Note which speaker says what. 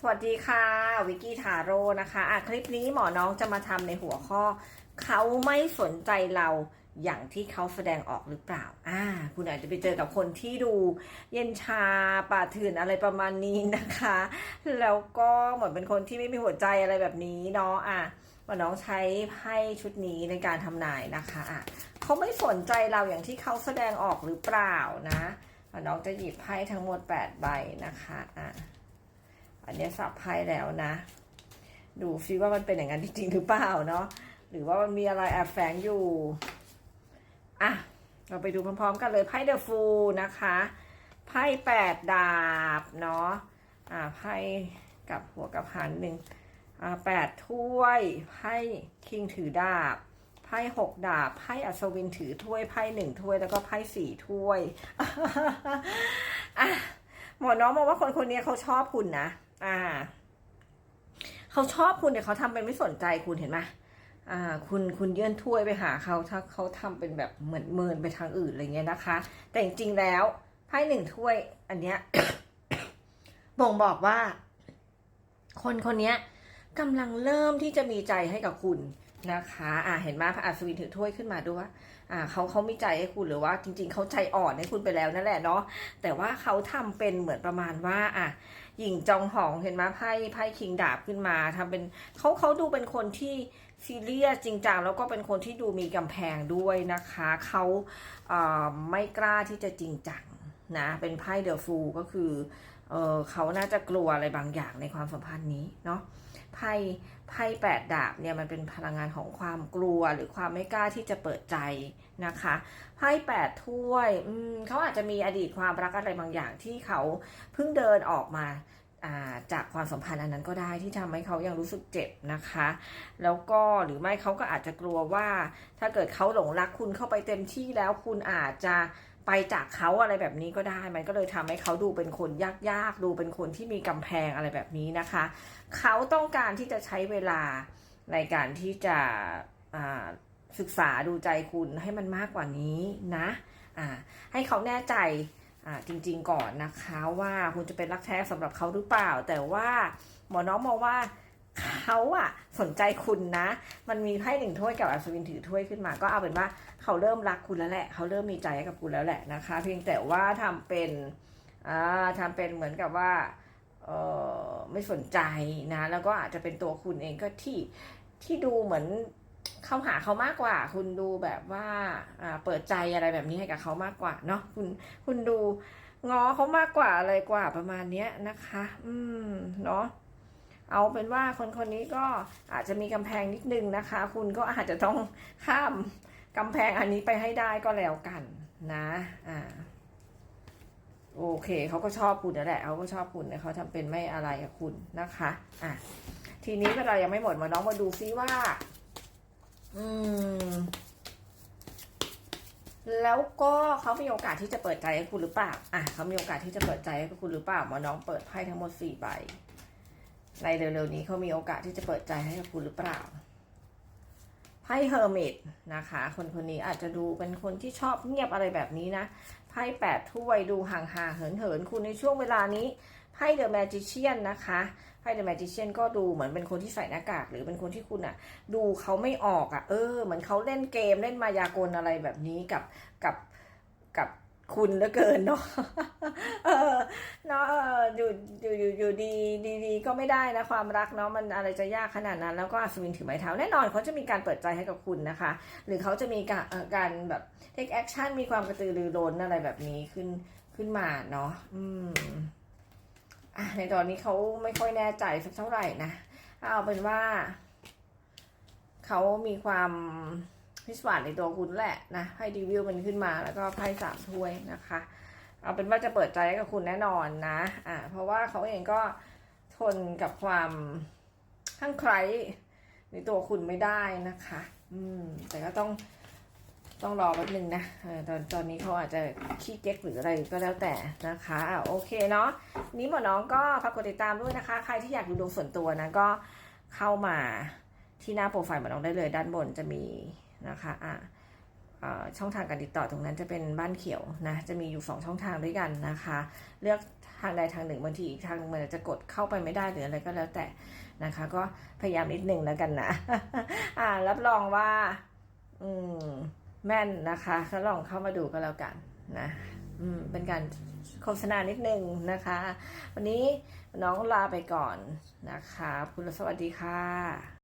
Speaker 1: สวัสดีค่ะ วิกกี้ทาโร่นะคะอะคลิปนี้หมอน้องจะมาทำในหัวข้อ เขาไม่สนใจเราอย่างที่เขาแสดงออกหรือเปล่า อ่า คุณอาจจะไปเจอกับคนที่ดู เย็นชาป่าเถื่อนอะไรประมาณนี้นะคะ แล้วก็เหมือนเป็นคนที่ไม่มีหัวใจอะไรแบบนี้เนาะ อะหมอน้องใช้ไพ่ชุดนี้ในการทำนายนะคะ อะเขาไม่สนใจเราอย่างที่เขาแสดงออกหรือเปล่านะหมอน้องจะหยิบไพ่ทั้งหมด 8 ใบนะคะ อะ อันนี้สับไพ่แล้วนะ ดูซิว่ามันเป็นอย่างนั้นจริงๆหรือเปล่าเนาะหรือว่ามันมีอะไรแอบแฝงอยู่อะเราไปดูพร้อมๆกันเลยไพ่เดอะฟูลนะคะไพ่แปดดาบเนาะอ่าไพ่กับหัวกับหันหนึ่งอ่าแปดถ้วยไพ่คิงถือดาบไพ่หกดาบไพ่อัศวินถือถ้วยไพ่หนึ่งถ้วยแล้วก็ไพ่สี่ถ้วยอะหมอน้องมองว่าคนคนนี้เขาชอบคุณนะ อ่า เขาชอบคุณแต่เขาทำเป็นไม่สนใจคุณเห็นไหมอ่า คุณคุณยื่นถ้วยไปหาเขาถ้าเขาทำเป็นแบบเหมือนเมินไปทางอื่นอะไรเงี้ยนะคะ แต่จริงๆแล้วไพ่หนึ่งถ้วย อันเนี้ยบ่งบอกว่า คนคนเนี้ยกำลังเริ่มที่จะมีใจให้กับคุณ นะคะอ่าเห็นไหมพระอัศวินถือถ้วยขึ้นมาด้วยอ่าเขาเขาไมีใจให้คุณหรือว่าจริง ๆ เขาใจอ่อนให้คุณไปแล้วนั่นแหละเนาะแต่ว่าเขาทำเป็นเหมือนประมาณว่าอะหญิงจองหองเห็นไหมไพ่ไพ่คิงดาบขึ้นมาทำเป็นเขาเขาดูเป็นคนที่ซีเรียสจริงจังแล้วก็เป็นคนที่ดูมีกำแพงด้วยนะคะเขาเอ่อไม่กล้าที่จะจริงจังนะเป็นไพ่เดอะฟูก็คือ เออเขาน่าจะกลัวอะไรบางอย่างในความสัมพันธ์นี้เนาะไพ่ไพ่แปดดาบเนี่ยมันเป็นพลังงานของความกลัวหรือความไม่กล้าที่จะเปิดใจนะคะไพ่แปดถ้วยอืมเขาอาจจะมีอดีตความรักอะไรบางอย่างที่เขาเพิ่งเดินออกมาาจากความสัมพันธ์อันนั้นก็ได้ที่ทำให้เขายังรู้สึกเจ็บนะคะ แล้วก็หรือไม่เขาก็อาจจะกลัวว่า ถ้าเกิดเขาหลงรักคุณเข้าไปเต็มที่แล้วคุณอาจจะ ไปจากเขาอะไรแบบนี้ก็ได้ มันก็เลยทำให้เขาดูเป็นคนยากๆ ดูเป็นคนที่มีกำแพงอะไรแบบนี้นะคะ เขาต้องการที่จะใช้เวลาในการที่จะศึกษาดูใจคุณให้มันมากกว่านี้นะให้เขาแน่ใจจริงๆก่อนนะคะว่าคุณจะเป็นรักแท้สำหรับเขาหรือเปล่า แต่ว่าหมอน้องมองว่า เขาอะสนใจคุณนะ มันมีไพ่หนึ่งถ้วยกับอัศวินถือถ้วยขึ้นมา ก็เอาเป็นว่าเขาเริ่มรักคุณแล้วแหละ เขาเริ่มมีใจกับคุณแล้วแหละนะคะ เพียงแต่ว่าทำเป็นอ่าทำเป็นเหมือนกับว่าเออไม่สนใจนะ แล้วก็อาจจะเป็นตัวคุณเองก็ที่ที่ดูเหมือนเข้าหาเขามากกว่า คุณดูแบบว่าอ่าเปิดใจอะไรแบบนี้ให้กับเขามากกว่าเนาะคุณคุณดูง้อเขามากกว่าอะไรกว่าประมาณเนี้ยนะคะ อืมเนาะ เอาเป็นว่าคนคนนี้ก็อาจจะมีกำแพงนิดนึงนะคะ คุณก็อาจจะต้องข้ามกำแพงอันนี้ไปให้ได้ก็แล้วกันนะอ่าโอเคเขาก็ชอบคุณนั่นแหละเขาก็ชอบคุณเขาทำเป็นไม่อะไรกับคุณนะคะอะทีนี้เวลายังไม่หมดมาน้องมาดูซิว่า อืม แล้วก็เขามีโอกาสที่จะเปิดใจให้คุณหรือเปล่า อะเขามีโอกาสที่จะเปิดใจให้คุณหรือเปล่ามอน้องเปิดไพ่ทั้งหมดสี่ใบ ในเร็วๆนี้เขามีโอกาสที่จะเปิดใจให้กับคุณหรือเปล่าไพ่เฮอร์มิตนะคะ คนคนนี้อาจจะดูเป็นคนที่ชอบเงียบอะไรแบบนี้นะไพ่แปดถ้วยดูห่างๆเหินๆคุณในช่วงเวลานี้ไพ่เดอะแมจิเชียนนะคะไพ่เดอะแมจิเชียนก็ดูเหมือนเป็นคนที่ใส่หน้ากาก หรือเป็นคนที่คุณอะดูเขาไม่ออกอะเออเหมือนเขาเล่นเกมเล่นมายากลอะไรแบบนี้กับกับกับ คุณเหลือเกินเนาะเออเนาะอยู่อยู่อยู่อยู่ดีดีดีก็ไม่ได้นะความรักเนาะมันอะไรจะยากขนาดนั้น แล้วก็อัศวินถือไม้เท้าแน่นอนเขาจะมีการเปิดใจให้กับคุณนะคะ หรือเขาจะมีการการแบบ take action มีความกระตือรือร้นอะไรแบบนี้ขึ้นขึ้นมาเนาะอืมอะในตอนนี้เขาไม่ค่อยแน่ใจสักเท่าไหร่นะเอาเป็นว่า เขามีความ พิศวาสในตัวคุณแหละนะไพ่ดีวิวมันขึ้นมาแล้วก็ไพ่สามถ้วยนะคะ เอาเป็นว่าจะเปิดใจกับคุณแน่นอนนะอ่าเพราะว่าเขาเองก็ทนกับความข้างใครในตัวคุณไม่ได้นะคะ อืม แต่ก็ต้องต้องรอแป๊บนึงนะอตอนตอนนี้เขาอาจจะขี้เก๊กหรืออะไรก็แล้วแต่นะคะอะโอเคเนาะนี้หมอน้องก็ฝากกดติดตามด้วยนะคะ ใครที่อยากดูดวงส่วนตัวนะก็เข้ามาที่หน้าโปรไฟล์หมอน้องได้เลยด้านบนจะมี นะคะอะเอ่อช่องทางการติดต่อตรงนั้นจะเป็นบ้านเขียวนะ จะมีอยู่ 2 ช่องทางด้วยกันนะคะ เลือกทางใดทางหนึ่งบางทีอีกทางหมันอาจจะกดเข้าไปไม่ได้หรืออะไรก็แล้วแต่นะคะ ก็พยายามนิดหนึ่งแล้วกันนะอ่ารับรองว่า อืมแม่นนะคะก็ลองเข้ามาดูก็แล้วกันนะอืมเป็นการโฆษณานิดนึงนะคะ วันนี้น้องลาไปก่อนนะคะ คุณสวัสดีค่ะ